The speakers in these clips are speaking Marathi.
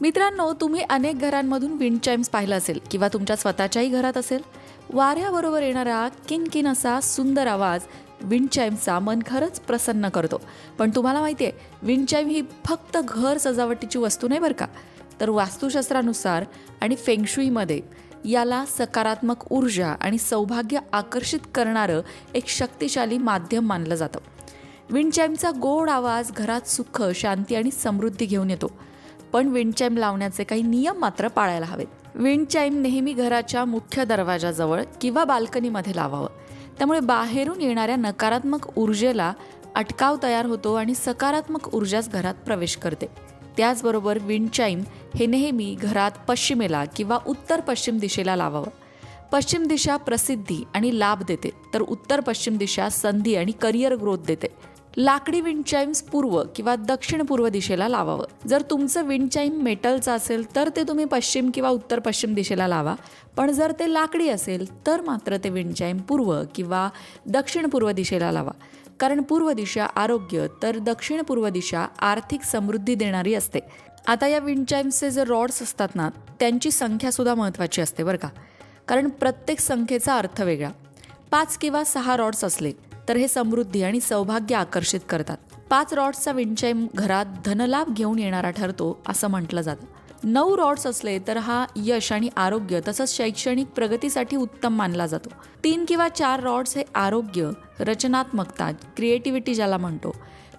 मित्रांनो तुम्ही अनेक घरांमधून विंड चाइम्स पाहिलं असेल किंवा तुमच्या स्वतःच्याही घरात असेल. वाऱ्याबरोबर येणारा किनकिन असा सुंदर आवाज विंड चाइम्सचा मन खरंच प्रसन्न करतो. पण तुम्हाला माहिती आहे विंड चाइम ही फक्त घर सजावटीची वस्तू नाही बरं का? तर वास्तुशास्त्रानुसार आणि फेंगशुईमध्ये याला सकारात्मक ऊर्जा आणि सौभाग्य आकर्षित करणारं एक शक्तिशाली माध्यम मानलं जातं. विंड चाइमचा गोड आवाज घरात सुख शांती आणि समृद्धी घेऊन येतो. पण विंडचाईम लावण्याचे काही नियम मात्र पाळायला हवेत. विंडचाईम नेहमी घराच्या मुख्य दरवाजाजवळ किंवा बाल्कनीमध्ये लावावं. त्यामुळे बाहेरून येणाऱ्या नकारात्मक ऊर्जेला अटकाव तयार होतो आणि सकारात्मक ऊर्जाच घरात प्रवेश करते. त्याचबरोबर विंडचाईम हे नेहमी घरात पश्चिमेला किंवा उत्तर पश्चिम दिशेला लावावं. पश्चिम दिशा प्रसिद्धी आणि लाभ देते तर उत्तर पश्चिम दिशा संधी आणि करिअर ग्रोथ देते. लाकडी विंडचाइम्स पूर्व किंवा दक्षिण पूर्व दिशेला लावावं. जर तुमचं विंड चाइम मेटलचं असेल तर ते तुम्ही पश्चिम किंवा उत्तर पश्चिम दिशेला लावा. पण जर ते लाकडी असेल तर मात्र ते विंडचाईम पूर्व किंवा दक्षिण पूर्व दिशेला लावा. कारण पूर्व दिशा आरोग्य तर दक्षिण पूर्व दिशा आर्थिक समृद्धी देणारी असते. आता या विंड चाइम्सचे जे रॉड्स असतात ना त्यांची संख्यासुद्धा महत्त्वाची असते बरं का. कारण प्रत्येक संख्येचा अर्थ वेगळा. पाच किंवा सहा रॉड्स असले तर हे समृद्धी आणि सौभाग्य आकर्षित करतात. पाच रॉड्सचा विंडचाईम घरात धनलाभ घेऊन येणारा ठरतो असं म्हटलं जातं. नऊ रॉड्स असले तर हा यश आणि आरोग्य तसंच शैक्षणिक प्रगतीसाठी उत्तम मानला जातो. तीन किंवा चार रॉड्स हे आरोग्य रचनात्मकता क्रिएटिव्हिटी ज्याला म्हणतो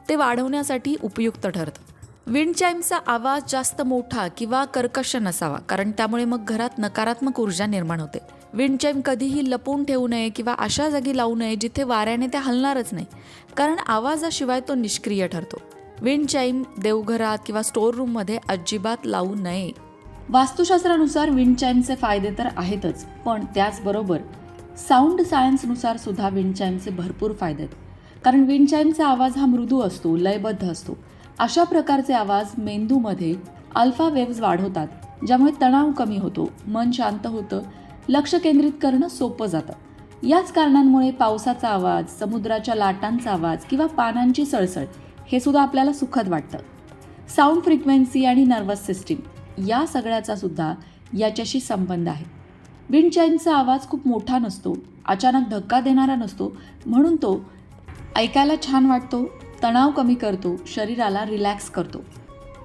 ते वाढवण्यासाठी उपयुक्त ठरतं. विंड चाईमचा आवाज जास्त मोठा किंवा कर्कश नसावा कारण त्यामुळे मग घरात नकारात्मक ऊर्जा निर्माण होते. विंड चाईम कधीही लपवून ठेवू नये किंवा अशा जागी लावू नये जिथे वाऱ्याने ते हलणारच नाही कारण आवाजाशिवाय तो निष्क्रिय ठरतो. विंड चाईम देवघरात किंवा स्टोअर रूममध्ये अजिबात लावू नये. वास्तुशास्त्रानुसार विंड चाईमचे फायदे तर आहेतच पण त्याचबरोबर साऊंड सायन्सनुसार सुद्धा विंड चाईमचे भरपूर फायदे आहेत. कारण विंड चाईमचा आवाज हा मृदू असतो लयबद्ध असतो. अशा प्रकारचे आवाज मेंदूमध्ये अल्फा वेव्ज वाढवतात ज्यामुळे तणाव कमी होतो मन शांत होतं लक्ष केंद्रित करणं सोपं जातं. याच कारणांमुळे पावसाचा आवाज समुद्राच्या लाटांचा आवाज किंवा पानांची सळसळ हे सुद्धा आपल्याला सुखद वाटतं. साऊंड फ्रिक्वेन्सी आणि नर्वस सिस्टीम या सगळ्याचा सुद्धा याच्याशी संबंध आहे. विंडचाईनचा आवाज खूप मोठा नसतो अचानक धक्का देणारा नसतो म्हणून तो ऐकायला छान वाटतो तणाव कमी करतो शरीराला रिलॅक्स करतो.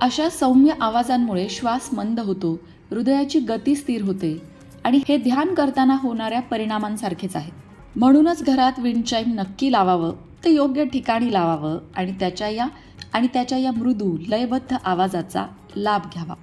अशा सौम्य आवाजांमुळे श्वास मंद होतो हृदयाची गती स्थिर होते आणि हे ध्यान करताना होणाऱ्या परिणामांसारखेच आहे. म्हणूनच घरात विंडचाईम नक्की लावावं ते योग्य ठिकाणी लावावं आणि त्याच्या या आणि त्याच्या या मृदू लयबद्ध आवाजाचा लाभ घ्यावा.